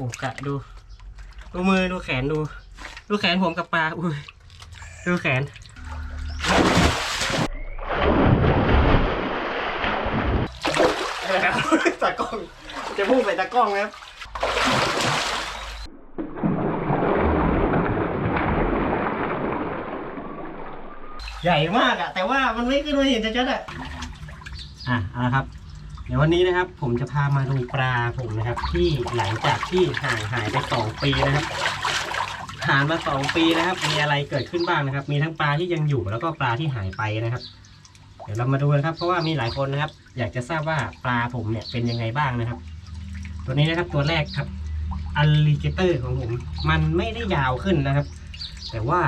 อ้กะดู ดูมือดูแขนดู ดูแขนผมกับปลาอุ้ยดูแขนนะครับตากล้อง จะพุ่งใส่ตากล้องนะครับใหญ่มากอะแต่ว่ามันไม่ขึ้นมาเห็นชัดๆอะอะเอาละครับเดี๋ยววันนี้นะครับ ผมจะพามาดูปลาผมนะครับ ที่หลังจากที่ห่างหายไปสองปีนะครับห่างมาสองปีนะครับ มีอะไรเกิดขึ้นบ้างนะครับ มีทั้งปลาที่ยังอยู่แล้วก็ปลาที่หายไปนะครับ เดี๋ยวเรามาดูกันครับ เพราะว่ามีหลายคนนะครับ อยากจะทราบว่าปลาผมเนี่ยเป็นยังไงบ้างนะครับ ตัวนี้นะครับตัวแรกครับอัลลิเกเตอร์ของผมมันไม่ได้ยาวขึ้นนะครับ แต่ว่า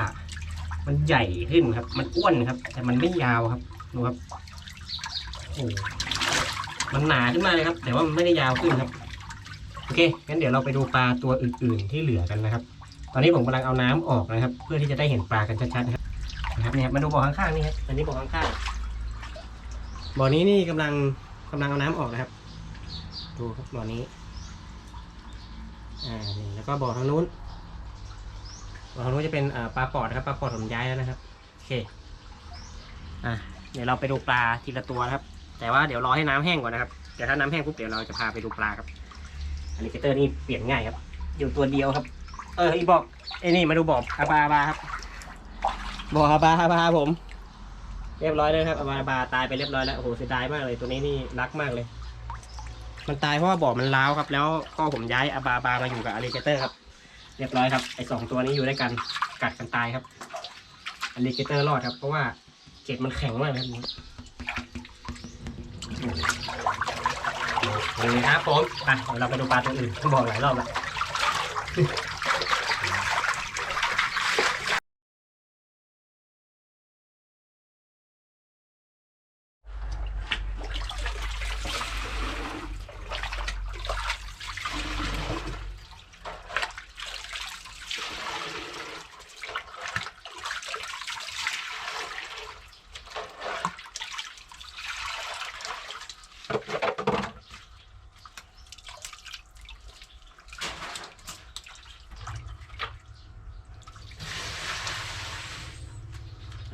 มันใหญ่ขึ้นครับ มันอ้วนครับ แต่มันไม่ยาวครับดูครับโอ้ มันหนาขึ้นมาเลยครับ แต่ว่ามันไม่ได้ยาวขึ้นครับ โอเคงั้นเดี๋ยวเราไปดูปลาตัวอื่น ๆ ที่เหลือกันนะครับ ตอนนี้ผมกำลังเอาน้ำออกนะครับ เพื่อที่จะได้เห็นปลากันชัดๆนะครับนะครับเนี่ยมาดูบ่อข้างๆนี่ครับอันนี้บ่อข้างๆบ่อนี้นี่กำลังกำลังเอาน้ำออกนะครับ ดูครับบ่อนี้อ่านี่แล้วก็บ่อทางนู้นบ่อทางนู้นจะเป็นปลาปอดนะครับปลาปอดผมย้ายแล้วนะครับโอเคอะเดี๋ยวเราไปดูปลาทีละตัวครับ แต่ว่าเดี๋ยวรอให้น้ำแห้งก่อนนะครับเดี๋ยวถ้าน้ำแห้งปุ๊บเดี๋ยวเราจะพาไปดูปลาครับอลิเกเตอร์นี่เปลี่ยนง่ายครับ อยู่ตัวเดียวครับ เอออีบอกไอ้นี่มาดูบอกอาบาอาบาครับบอกอาบาอาบาผม เรียบร้อยเลยครับอาบาอาบาตายไปเรียบร้อยแล้วโอ้โหเสียดายมากเลยตัวนี้นี่รักมากเลย มันตายเพราะว่าบ่อมันร้าวครับ แล้วก็ผมย้ายอาบาอาบามาอยู่กับอลิเกเตอร์ครับเรียบร้อยครับไอสองตัวนี้อยู่ด้วยกันกัดกันตายครับอลิเกเตอร์รอดครับ เพราะว่าเกล็ดมันแข็งมากครับ นี่ครับผมไปเดี๋ยวเราไปดูปลาตัวอื่นบอกหลายรอบแล้ว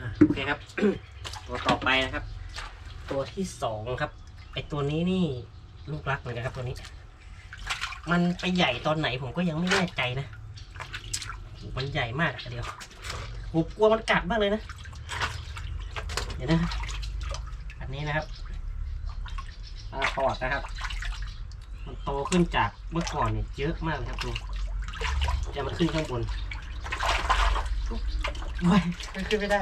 อะ โอเคครับ ตัวต่อไปนะครับ ตัวที่สองครับไอตัวนี้นี่ลูกรักเหมือนกันครับตัวนี้ มันไปใหญ่ตอนไหนผมก็ยังไม่แน่ใจนะ มันใหญ่มากเดียวผมกลัวมันกัดมากเลยนะ เดี๋ยวนะ อันนี้นะครับปลาปอดนะครับ มันโตขึ้นจากเมื่อก่อนเนี่ยเยอะมากเลยครับดูจะมันขึ้นข้างบนไม่ขึ้นไม่ได้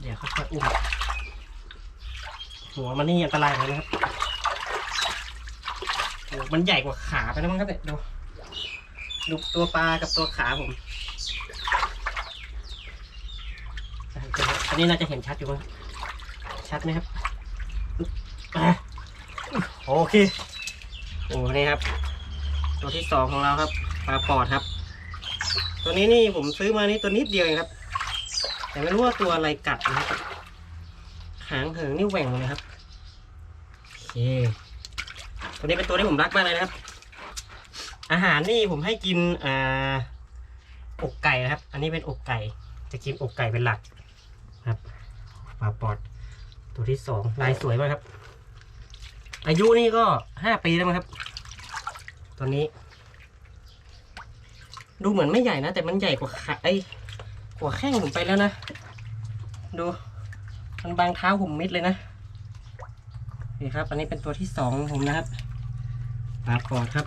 เดี๋ยวค่อยๆอุ้มหัวมันนี่อันตรายเลยนะครับโอ้มันใหญ่กว่าขาไปแล้วมั้งครับเนี่ยดูดูตัวปลากับตัวขาผมอันนี้น่าจะเห็นชัดอยู่มั้งชัดไหมครับโอเคโอ้นี่ครับ ตัวที่สองของเราครับปลาปอดครับ ตัวนี้นี่ผมซื้อมานี่ตัวนิดเดียวเองครับ แต่ไม่รู้ว่าตัวอะไรกัดนะครับหางเหิงนี่แหว่งเลยครับโอเคตัวนี้เป็นตัวที่ผมรักมากเลยนะครับ อาหารนี่ผมให้กินอ่าอกไก่นะครับ อันนี้เป็นอกไก่ จะกินอกไก่เป็นหลักครับปลาปอด ตัวที่สองลายสวยมากครับ อายุนี่ก็ห้าปีแล้วครับ ตัวนี้ ดูเหมือนไม่ใหญ่นะ แต่มันใหญ่กว่าไอ กว่าแข้งผมไปแล้วนะ ดู มันบางเท้าผมมิดเลยนะนี่ครับ อันนี้เป็นตัวที่สองผมนะครับปลาปอดครับ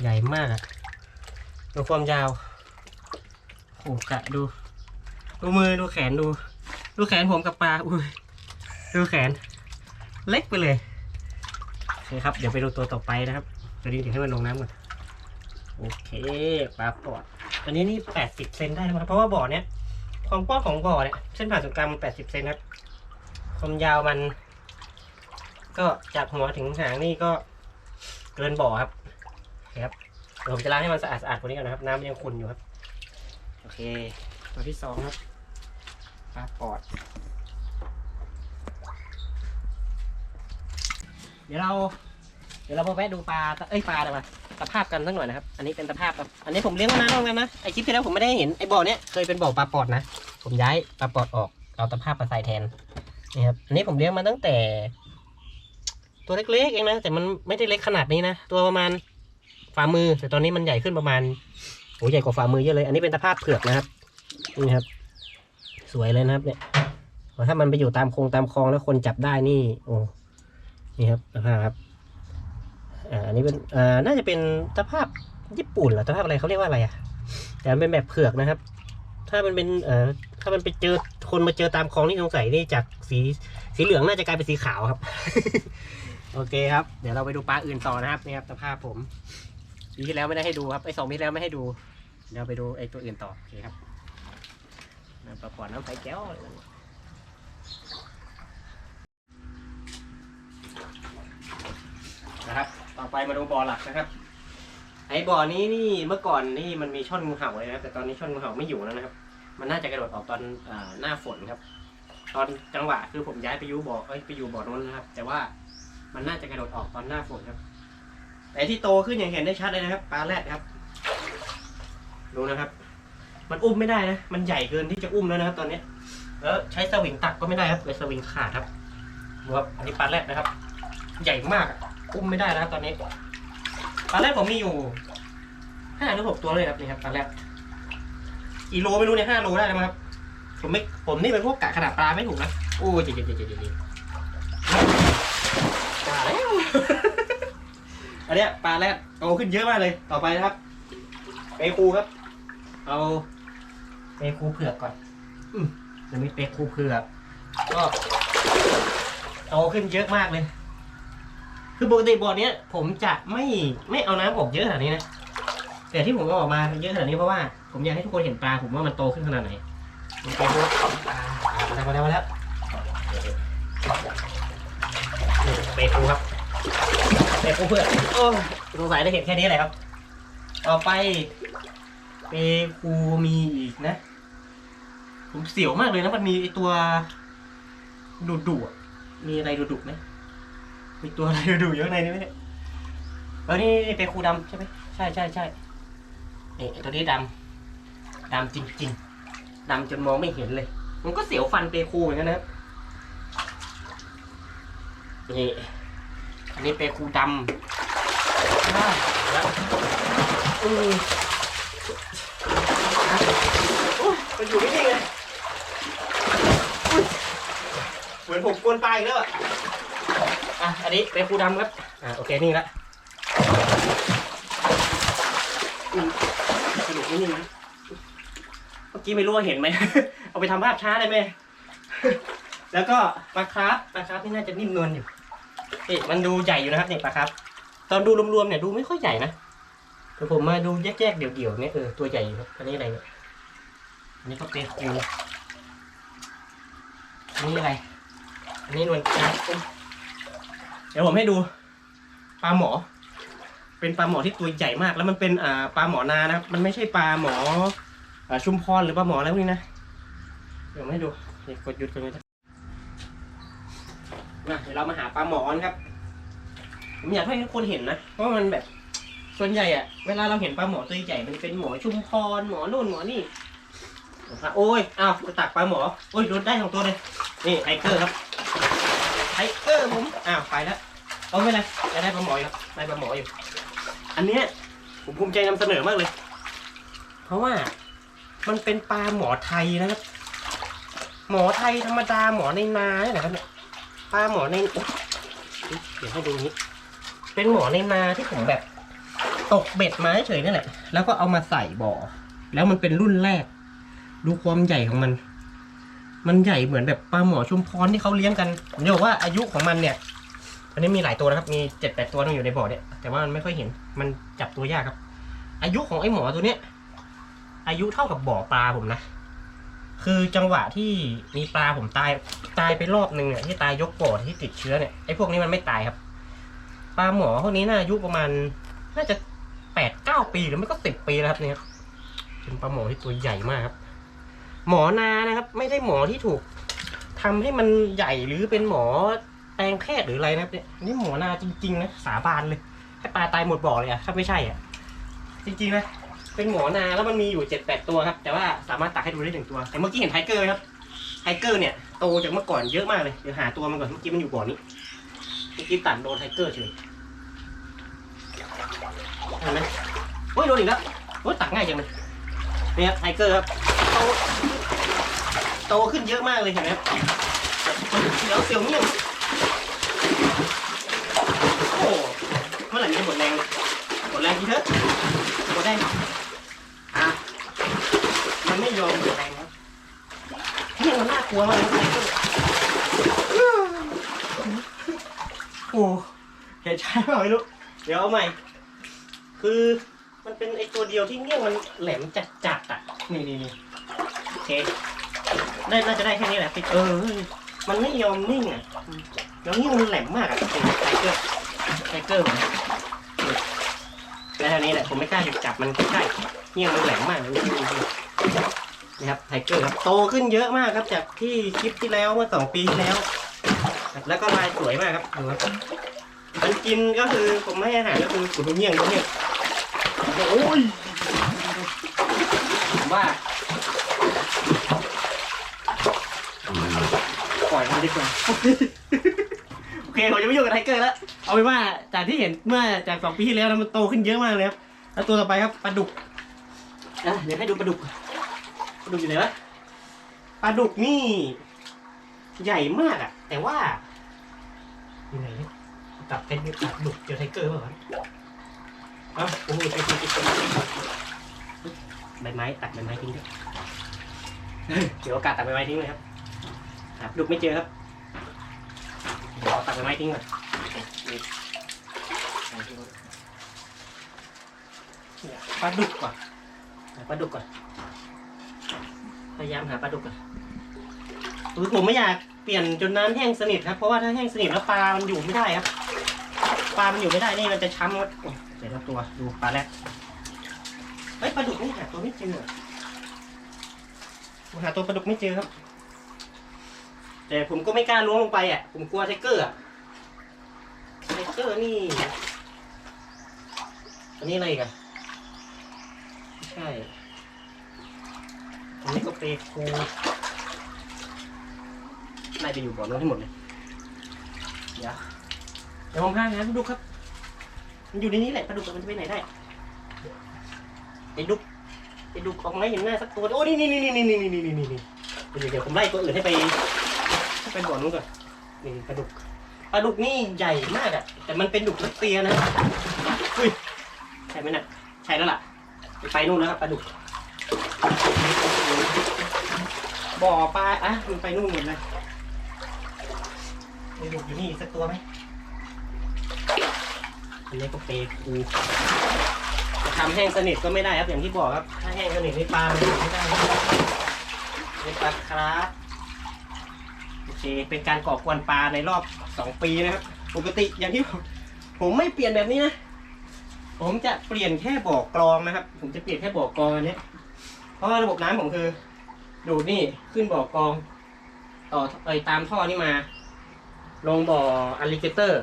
ใหญ่มากอะดูความยาวโอ้กะดู ดูมือดูแขนดู ดูแขนผมกับปลาอุ้ยดูแขน เล็กไปเลยโอเคครับ เดี๋ยวไปดูตัวต่อไปนะครับเดี๋ยวนี้เดี๋ยวให้มันลงน้ำก่อนโอเคปลาปอด อันนี้นี่แปดสิบเซนได้นะครับเพราะว่าบ่อเนี้ยความกว้างของบ่อเนี่ยเส้นผ่านศูนย์กลางมันแปดสิบเซนครับความยาวมัน ก็จากหัวถึงหางนี่ก็เกินบ่อครับครับเดี๋ยวผมจะล้างให้มันสะอาดสะอาดกว่านี้ก่อนนะครับ น้ำมันยังขุ่นอยู่ครับ โอเค ตัวที่สองครับปลาปอด เดี๋ยวเรา เดี๋ยวเรามาแวะดูปลา เอ้ยปลาเดี๋ยวมา สภาพกันสักหน่อยนะครับ อันนี้เป็นสภาพครับ อันนี้ผมเลี้ยงมานานแล้วนะ ไอคลิปที่แล้วผมไม่ได้เห็น ไอบ่อเนี้ยเคยเป็นบ่อปลาปอดนะ ผมย้ายปลาปอดออก เอาตะภาพมาใสแทนนี่ครับ อันนี้ผมเลี้ยงมาตั้งแต่ ตัวเล็กๆเองนะ แต่มันไม่ได้เล็กขนาดนี้นะ ตัวประมาณฝ่ามือ แต่ตอนนี้มันใหญ่ขึ้นประมาณโอ้ใหญ่กว่าฝ่ามือเยอะเลย อันนี้เป็นตะภาพเผือกนะครับ นี่ครับ สวยเลยนะครับเนี่ย ถ้ามันไปอยู่ตามโครงตามคลองแล้วคนจับได้นี่ โอ้ นี่ครับตะภาพครับ อ่าอันนี้เป็นอ่าน่าจะเป็นตะภาพญี่ปุ่นหรือตะภาพอะไรเขาเรียกว่าอะไรอะแต่มันเป็นแบบเผือกนะครับ ถ้ามันเป็นเอ่อถ้ามันไปเจอคนมาเจอตามคลองนี่สงสัยนี่จากสีสีเหลืองน่าจะกลายเป็นสีขาวครับ โอเคครับ เดี๋ยวเราไปดูปลาอื่นต่อนะครับนี่ครับสภาพผมปีที่แล้วไม่ได้ให้ดูครับไอ้สองปีที่แล้วไม่ให้ดูเดี๋ยวไปดูไอ้ตัวอื่นต่อโอเคครับน้ำปลาปอดน้ำไฟแก้วนะครับ ต่อไปมาดูบ่อหลักนะครับ ไอ้บ่อนี้นี่เมื่อก่อนนี่มันมีช่อนงูเห่าเลยนะครับ แต่ตอนนี้ช่อนงูเห่าไม่อยู่แล้วนะครับ มันน่าจะกระโดดออกตอนอ่าหน้าฝนครับ ตอนจังหวะคือผมย้ายไปอยู่บ่อเอ้ยไปอยู่บ่อนู้นนะครับ แต่ว่ามันน่าจะกระโดดออกตอนหน้าฝนครับ แต่ที่โตขึ้นอย่างเห็นได้ชัดเลยนะครับปลาแรดครับ ดูนะครับ มันอุ้มไม่ได้นะ มันใหญ่เกินที่จะอุ้มแล้วนะครับ ตอนนี้ แล้วใช้สวิงตักก็ไม่ได้ครับเลยสวิงขาดครับดูครับอันนี้ปลาแรดนะครับ ใหญ่มากอะ อุ้มไม่ได้นะครับตอนนี้ปลาแรดผมมีอยู่ห้าหรือหกตัวเลยครับนี่ครับปลาแรดอีโลไม่รู้เนี่ยห้าโลได้ไหมครับผมไม่ผมนี่เป็นพวกกะขนาดปลาไม่ถูกนะโอ้ยเจ๊เจ๊เจ๊เจ๊เจ๊ปลาแล้วอันเนี้ยปลาแรดโตขึ้นเยอะมากเลยต่อไปนะครับเปคูครับ เอาเปคูเผือกก่อนอืมจะมีเปคูเผือกก็โตขึ้นเยอะมากเลย คือปกติบ่อเนี้ยผมจะไม่ไม่เอาน้ำออกเยอะขนาดนี้นะ แต่ที่ผมเอาออกมาเยอะขนาดนี้เพราะว่าผมอยากให้ทุกคนเห็นปลาผมว่ามันโตขึ้นขนาดไหนมันเป็นพวกปลามาแล้วมาแล้วมาแล้วเปปูครับเปปูเพื่อนโอ้สงสัยได้เห็นแค่นี้แหละครับ ต่อไป เปปูมีอีกนะ ผมเสียวมากเลยนะมันมีไอตัวดุดุมีอะไรดุดุไหม มีตัวอะไรดุๆอยู่ข้างในนี้ไหมเนี่ยเออนี่นี่เปปูดำใช่ไหมใช่ใช่ใช่นี่ไอ้ตัวนี้ดำดำจริง ๆดำจนมองไม่เห็นเลย มันก็เสียวฟันเปคูเหมือนกันนะครับนี่อันนี้เปคูดำอ่าแล้วอืมอุ๊ยมันอยู่นิ่งๆเลยอุ๊ยเหมือนผมกวนปลาอีกแล้วอะ อะ อันนี้เปคูดำครับ อ่าโอเค นี่ละอืมสนุกนิดนึงนะเมื่อกี้ไม่รู้ว่าเห็นไหม เอาไปทำภาพช้าได้ไหม แล้วก็ปลาคราฟปลาคราฟนี่น่าจะนิ่มนวลอยู่นี่มันดูใหญ่อยู่นะครับนี่ปลาคราฟตอนดูรวมๆเนี่ยดูไม่ค่อยใหญ่นะแต่ผมมาดูแยกๆเดี่ยวๆเนี่ยเออตัวใหญ่อยู่ครับ อันนี้อะไรเนี่ย อันนี้ก็เป็นคูอันนี้อะไร อันนี้นวลจันทร์อุ๊ย เดี๋ยวผมให้ดูปลาหมอ เป็นปลาหมอที่ตัวใหญ่มาก แล้วมันเป็นอ่าปลาหมอนานะครับ มันไม่ใช่ปลาหมออ่าชุมพรหรือปลาหมออะไรพวกนี้นะ เดี๋ยวมาให้ดูเดี๋ยวกดหยุดกันเลยนะมาเดี๋ยวเรามาหาปลาหมอนครับ ผมอยากให้ทุกคนเห็นนะ เพราะมันแบบ ส่วนใหญ่อะเวลาเราเห็นปลาหมอตัวใหญ่ มันเป็นหมอชุมพร หมอโน่นหมอนี่โอ้ยอ้าวจะตักปลาหมอ โอ้ยรถได้สองตัวเลย นี่ไทเกอร์ครับไทเกอร์ผม อ้าวไปแล้ว เอาไม่เป็นไรจะได้ปลาหมออยู่ครับได้ปลาหมออยู่ อันเนี้ยผมภูมิใจนำเสนอมากเลย เพราะว่ามันเป็นปลาหมอไทยนะครับ หมอไทยธรรมดาหมอในนาเนี่ยนะครับเนี่ยปลาหมอในโอ๊ยเดี๋ยวให้ดูนี้ เป็นหมอในนาที่ผมแบบ ตกเบ็ดมาเฉยๆนั่นแหละ แล้วก็เอามาใส่บ่อ แล้วมันเป็นรุ่นแรก ดูความใหญ่ของมัน มันใหญ่เหมือนแบบปลาหมอชุมพรที่เขาเลี้ยงกัน ผมจะบอกว่าอายุของมันเนี่ย อันนี้มีหลายตัวนะครับ มีเจ็ดแปดตัวต้องอยู่ในบ่อเนี่ย แต่ว่ามันไม่ค่อยเห็น มันจับตัวยากครับ อายุของไอ้หมอตัวเนี้ย อายุเท่ากับบ่อปลาผมนะ คือจังหวะที่มีปลาผมตาย ตายไปรอบหนึ่งเนี่ยที่ตายยกบ่อที่ติดเชื้อเนี่ย ไอ้พวกนี้มันไม่ตายครับ ปลาหมอพวกนี้น่าอายุประมาณ น่าจะแปดเก้าปีหรือไม่ก็สิบปีแล้วครับเนี่ยครับเป็นปลาหมอที่ตัวใหญ่มากครับ หมอนานะครับ ไม่ได้หมอที่ถูกทำให้มันใหญ่หรือเป็นหมอ ลงแพทย์หรืออะไรนะเนี่ยนี่หมอนาจริงๆนะสาบานเลย ให้ปลาตายหมดบ่อเลยอะถ้าไม่ใช่อะจริงๆนะเป็นหมอนาแล้วมันมีอยู่เจ็ดแปดตัวครับ แต่ว่าสามารถตักให้ดูได้หนึ่งตัว แต่เมื่อกี้เห็นไทเกอร์ไหมครับไทเกอร์เนี่ยโตจากเมื่อก่อนเยอะมากเลยเดี๋ยวหาตัวมันก่อนเมื่อกี้มันอยู่บ่อนี้เมื่อกี้ตัดโดนไทเกอร์เฉยเห็นไหมโอ้ยโดนอีกแล้วโอ้ยตักง่ายจังเลยเนี่ยครับไทเกอร์ครับโตโตขึ้นเยอะมากเลยเห็นไหมครับเดี๋ยวเสียวเงี้ยโอ้เมื่อไหร่จะหมดแรงหมดแรงที เถอะหมดแรงอะมันไม่ยอมหมดแรงครับนี่มันน่ากลัวมากเลยไทเกอร์โอ้เห็นใช่เปล่าไม่รู้เดี๋ยวเอาใหม่ คือมันเป็นไอตัวเดียวที่เงี้ยงมันแหลมจัดจัดๆอะ นี่นี่นี่โอเค ได้น่าจะได้แค่นี้แหละติดเออ มันไม่ยอมนิ่งอะ แล้วเงี้ยงมันแหลมมากอะเป็นไทเกอร์ไทเกอร์ แล้วทีนี้แหละผมไม่กล้าจับมันใกล้ๆเงี้ยมันแหลมมากนี่ครับไทเกอร์ครับโตขึ้นเยอะมากครับจากที่คลิปที่แล้วเมื่อสองปีที่แล้วแล้วก็ลายสวยมากครับดูครับมันกินก็คือผมให้อาหารก็คือขุนเงี้ยงเนี้ยโอ้ยว่าปล่อยมันดีกว่าโอเคผมจะไม่ยุ่งกับไทเกอร์แล้ว เอาเป็นว่าจากที่เห็นเมื่อจากสองปีที่แล้วนะมันโตขึ้นเยอะมากเลยครับแล้วตัวต่อไปครับปลาดุกอะเดี๋ยวให้ดูปลาดุกปลาดุกอยู่ไหนวะปลาดุกนี่ ใหญ่มากอะ แต่ว่าอยู่ไหนเนี่ยกลับเป็นตัดดุกเจอไทเกอร์เปล่าวะเอ้าโอ้โหไปไปไปใบไม้ตัดใบไม้ทิ้งด้วยเดี๋ยวโอกาสตัดใบไม้ทิ้งเลยครับหาดุกไม่เจอครับเดี๋ยวเอาตัดใบไม้ทิ้งก่อนนี่เนี่ย ปลาดุกก่อนหาปลาดุกก่อนพยายามหาปลาดุกก่อนคือผมไม่อยากเปลี่ยนจนน้ำแห้งสนิทครับ เพราะว่าถ้าแห้งสนิทแล้วปลา มันอยู่ไม่ได้ครับ ปลา มันอยู่ไม่ได้ นี่มันจะช้ำครับโอ้ยเดี๋ยวตัว ดูปลาแรกเฮ้ยปลาดุกนี่หาตัวไม่เจอผมหาตัวปลาดุกไม่เจอครับ แต่ผมก็ไม่กล้าล้วงลงไปอะ ผมกลัวไทเกอร์อะ เกอนี่ อันนี้อะไรกันไม่ใช่ อันนี้ก็เปโคน่าจะอยู่บ่อนู้นให้หมดเลย เดี๋ยวเดี๋ยวผมพาหาปลาดุกครับ มันอยู่ในนี้แหละปลาดุกมันจะไปไหนได้ไอ้ดุกไอ้ดุกออกมาให้เห็นหน้าสักตัว โอ้นี่นี่นี่นี่นี่นี่นี่นี่นี่เดี๋ยวเดี๋ยวผมไล่ตัวอื่นให้ไปให้ไปบ่อนู้นก่อน นี่ปลาดุก ปลาดุกนี่ใหญ่มากอะแต่มันเป็นดุกรัสเซียนะอุ้ยใช่ไหมน่ะใช่แล้วล่ะ ไปนู่นแล้วครับปลาดุก บ่อปลาอะมันไปนู่นหมดเลยปลาดุกอยู่นี่อีกสักตัวไหมอันนี้ก็เปคูจะทำแห้งสนิทก็ไม่ได้ครับอย่างที่บอกครับ ถ้าแห้งสนิทในปลามันอยู่ไม่ได้ในปลาคราฟโอเคเป็นการก่อกวนปลาในรอบ สองปีนะครับปกติอย่างที่ผมผมไม่เปลี่ยนแบบนี้นะผมจะเปลี่ยนแค่บ่อกรองนะครับ ผมจะเปลี่ยนแค่บ่อกรองอันนี้เพราะว่าระบบน้ำผมคือ ดูดนี่ขึ้นบ่อกรอง ต่อเอยตามท่อนี่มา ลงบ่ออ l ลิเกเตอร์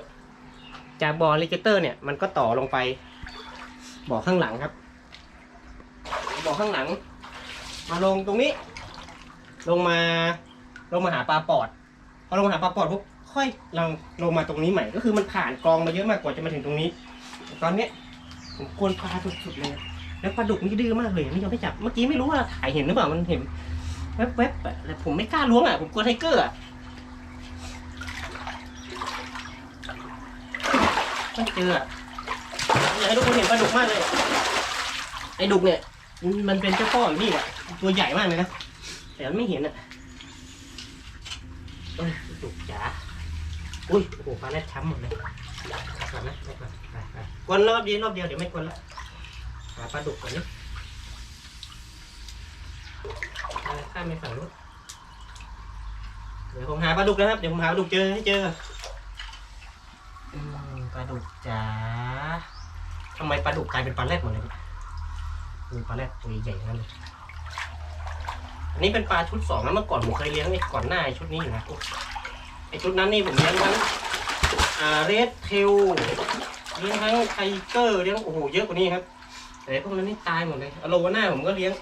จากบ่อลิเกเตอร์เนี่ยมันก็ต่อลงไป บ่อข้างหลังครับ บ่อข้างหลัง มาลงตรงนี้ ลงมาลงมาหาปลาปอดพอลงมาหาปลาปอดปุ๊บ ค่อยลงลงมาตรงนี้ใหม่ ก็คือมันผ่านกองมาเยอะมากกว่าจะมาถึงตรงนี้ ตอนเนี้ยผมกวนปลาสุดๆเลย แล้วปลาดุกนี่ดื้อมากเลยไม่ยอมให้จับ เมื่อกี้ไม่รู้ว่าถ่ายเห็นหรือเปล่ามันเห็นแวบๆอะแต่ผมไม่กล้าล้วงอะผมกลัวไทเกอร์อะไม่เจออะอยากให้ทุกคนเห็นปลาดุกมากเลยไอ้ดุกเนี่ยมันเป็นเจ้าพ่ออยู่นี่แหละตัวใหญ่มากเลยนะแต่มันไม่เห็นอะเอ้ยดุกจ๋า อุ้ยโอ้โหปลาแรดช้ำหมดเลยก่อนนะไปก่อนไปไปกวนรอบเดียวรอบเดียวเดี๋ยวไม่กวนละหาปลาดุกก่อนนี่ข้ามไปฝั่งนู้นเดี๋ยวผมหาปลาดุกนะครับเดี๋ยวผมหาปลาดุกเจอให้เจออืมปลาดุกจ๋าทำไมปลาดุกกลายเป็นปลาแรดหมดเลยเนี่ยดูปลาแรดตัวใหญ่ๆนั้นเลยอันนี้เป็นปลาชุดสองนะเมื่อก่อนผมเคยเลี้ยงไอ้ก่อนหน้าไอ้ชุดนี้อยู่นะ ไอ้ชุดนั้นนี่ผมเลี้ยงทั้งเรดเทลเลี้ยงทั้งไทเกอร์เลี้ยงโอ้โหเยอะกว่านี้ครับ แต่พวกนั้นนี่ตายหมดเลยอโลวาน่าผมก็เลี้ยง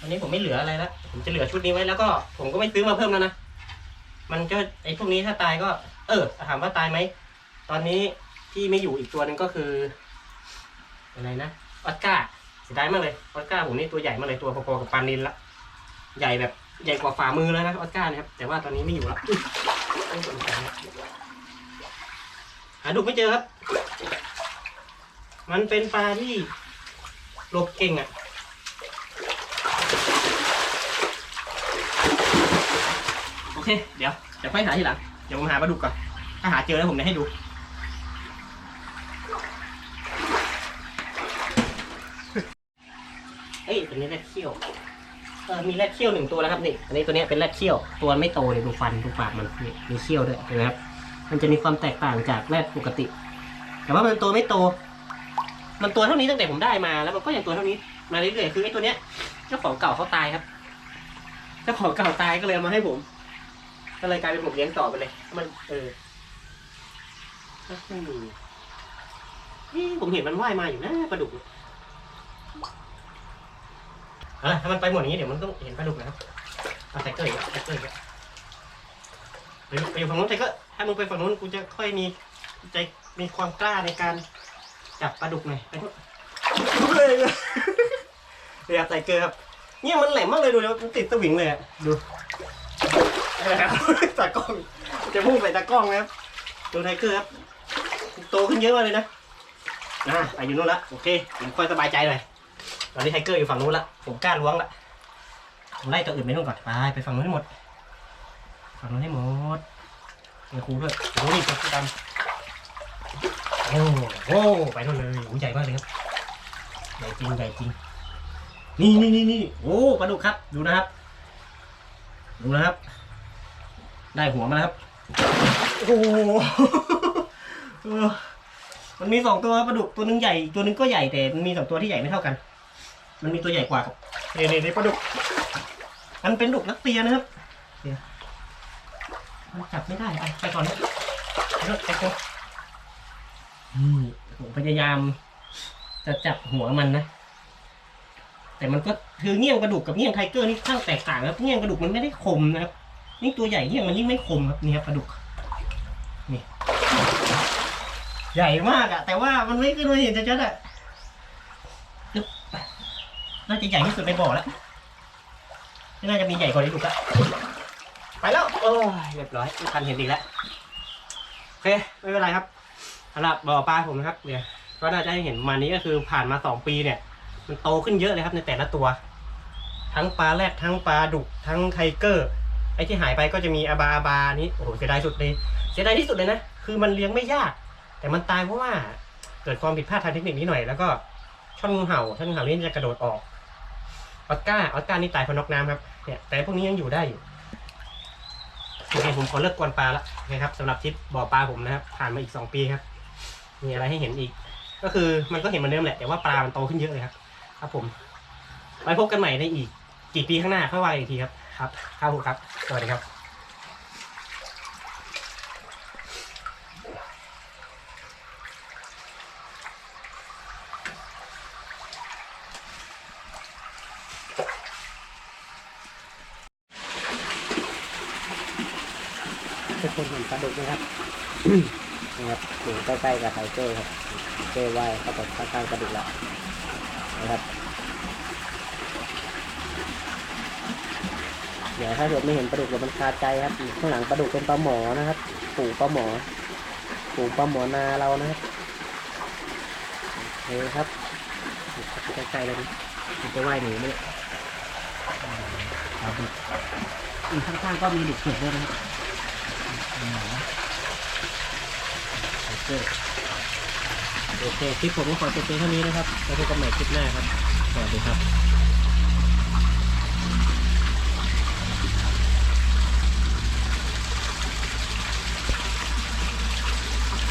อันนี้ผมไม่เหลืออะไรแล้วผมจะเหลือชุดนี้ไว้แล้วก็ผมก็ไม่ซื้อมาเพิ่มแล้วนะมันก็ไอ้พวกนี้ถ้าตายก็ เออถามว่าตายไหมตอนนี้ที่ไม่อยู่อีกตัวหนึงก็คืออะไรนะออสการ์เสียดายมากเลยออสการ์ผมนี่ตัวใหญ่มากเลยตัวพอๆกับปานินละใหญ่แบบ ใหญ่กว่าฝ่ามือแล้วนะออสการ์นะครับ แต่ว่าตอนนี้ไม่อยู่แล้วต้องสนใจนะหาดุกไม่เจอครับ มันเป็นปลาที่หลบเก่งอะโอเค เดี๋ยวจะค่อยหาทีหลัง เดี๋ยวผมหาปลาดุกก่อน ถ้าหาเจอแล้วผมจะให้ดูเอ้ยตัวนี้แรดเขี้ยว เออมีแรดเขี้ยวหนึ่งตัวแล้วครับนี่ อันนี้ตัวเนี้ยเป็นแรดเขี้ยว ตัวไม่โตเลยดูฟันดูปากมันนี่มีเขี้ยวด้วยเห็นไหมครับ มันจะมีความแตกต่างจากแรดปกติ แต่ว่ามันตัวไม่โต มันตัวเท่านี้ตั้งแต่ผมได้มา แล้วมันก็ยังตัวเท่านี้มาเรื่อยๆ คือไอ้ตัวเนี้ยเจ้าของเก่าเขาตายครับ เจ้าของเก่าตายก็เลยเอามาให้ผม ก็เลยกลายเป็นผมเลี้ยงต่อไปเลย มัน เออไม่มีนี่ผมเห็นมันว่ายมาอยู่นะปลาดุก เอาละถ้ามันไปหมดอย่างนี้เดี๋ยวมันต้องเห็นปลาดุกนะครับเอาไทเกอร์อีกไทเกอร์อีกไปอยู่ไปอยู่ฝั่งนู้นไทเกอร์ถ้ามึงไปฝั่งนู้นกูจะค่อยมีใจมีความกล้าในการจับปลาดุกหน่อยไปนู้นเฮ้ยเรียไทเกอร์ครับเนี่ยมันแหลมมากเลยดูแล้วมันติดสวิงเลยอะดูตากล้องจะพุ่งใส่ตากล้องนะครับดูไทเกอร์ครับโตขึ้นเยอะมากเลยนะอะไปอยู่นู้นละโอเคผมค่อยสบายใจเลย ตอนนี้ไทเกอร์อยู่ฝั่งนู้นละผมกล้าล้วงละผมไล่ตัวอื่นไปนู่นก่อนไปไปฝั่งนู้นให้หมด ฝั่งนู้นให้หมดเดี๋ยวครูด้วยโอ้นี่ตัวดำโอ้โหไปนู่นเลยโอ้ใหญ่มากเลยครับใหญ่จริงใหญ่จริงนี่นี่นี่นี่โอ้ปลาดุกครับ ดูนะครับ ดูนะครับ ได้หัวมาแล้วครับ โอ้โหมันมีสองตัวปลาดุกตัวหนึงใหญ่ ตัวหนึงก็ใหญ่แต่มันมีสองตัวที่ใหญ่ไม่เท่ากัน มันมีตัวใหญ่กว่าครับนี่นี่นี่ปลาดุก มันเป็นดุกรัสเซียนะครับเดี๋ยวมันจับไม่ได้ไปไปก่อนนะไปก่อนไปก่อนนี่ผมพยายาม จะจับหัวมันนะ แต่มันก็คือเงี้ยงกระดูกกับเงี้ยงไทเกอร์นี่ข้างแตกต่างนะครับเงี้ยงกระดูกมันไม่ได้คมนะครับนี่ตัวใหญ่เงี้ยงมันยิ่งไม่คมครับนี่ครับปลาดุกนี่ใหญ่มากอะแต่ว่ามันไม่ขึ้นมาเห็นชัดๆอะอึ๊บ น่าจะใหญ่ที่สุดในบ่อแล้วน่าจะมีใหญ่กว่านี้ถูกละไปแล้ว โอ้ยเรียบร้อยไม่ทันเห็นอีกแล้วโอเคไม่เป็นไรครับสำหรับบ่อปลาผมนะครับ เนี่ย ก็น่าจะให้เห็นมานี้ก็คือผ่านมาสองปีเนี่ย มันโตขึ้นเยอะเลยครับในแต่ละตัว ทั้งปลาแรดทั้งปลาดุกทั้งไทเกอร์ไอ้ที่หายไปก็จะมีอาบาอาบานี่โอ้โหเสียดายสุดเลยเสียดายที่สุดเลยนะคือมันเลี้ยงไม่ยาก แต่มันตายเพราะว่าเกิดความผิดพลาดทางเทคนิคนิดหน่อยแล้วก็ช่อนงูเห่าช่อนงูเห่านี่จะกระโดดออก ออสการ์ออสการ์นี่ตายเพราะนกน้ำครับเนี่ยแต่พวกนี้ยังอยู่ได้อยู่โอเคผมขอเลิกกวนปลาละโอเคครับสำหรับทริปบ่อปลาผมนะครับ ผ่านมาอีกสองปีครับ มีอะไรให้เห็นอีก ก็คือมันก็เห็นเหมือนเดิมแหละแต่ว่าปลามันโตขึ้นเยอะเลยครับ ครับผมไว้พบกันใหม่ในอีกกี่ปีข้างหน้าค่อยว่ากันอีกทีครับ ครับครับผมครับ สวัสดีครับ ทุกคนเห็นปลาดุกไหมครับ นะครับอยู่ ใกล้ๆกับไทเกอร์ครับไทเกอร์ว่ายเข้าไปข้างๆปลาดุกแล้วนะครับเดี๋ยวถ้าเกิดไม่เห็นปลาดุกเดี๋ยวมันคาใจครับอยู่ข้างหลังปลาดุกเป็นปลาหมอนะครับ ปู่ปลาหมอ ปู่ปลาหมอนาเรานะครับโอเคครับอยู่ใกล้ๆเลยนะมันจะว่ายหนีไหมเนี่ยอืมปลาดุกอีกข้างๆก็มีดุกเผือกด้วยนะครับ โอเคโอเคคลิปผมก็ขอจบเพียงเท่านี้นะครับแล้วพบกันใหม่คลิปหน้าครับ สวัสดีครับ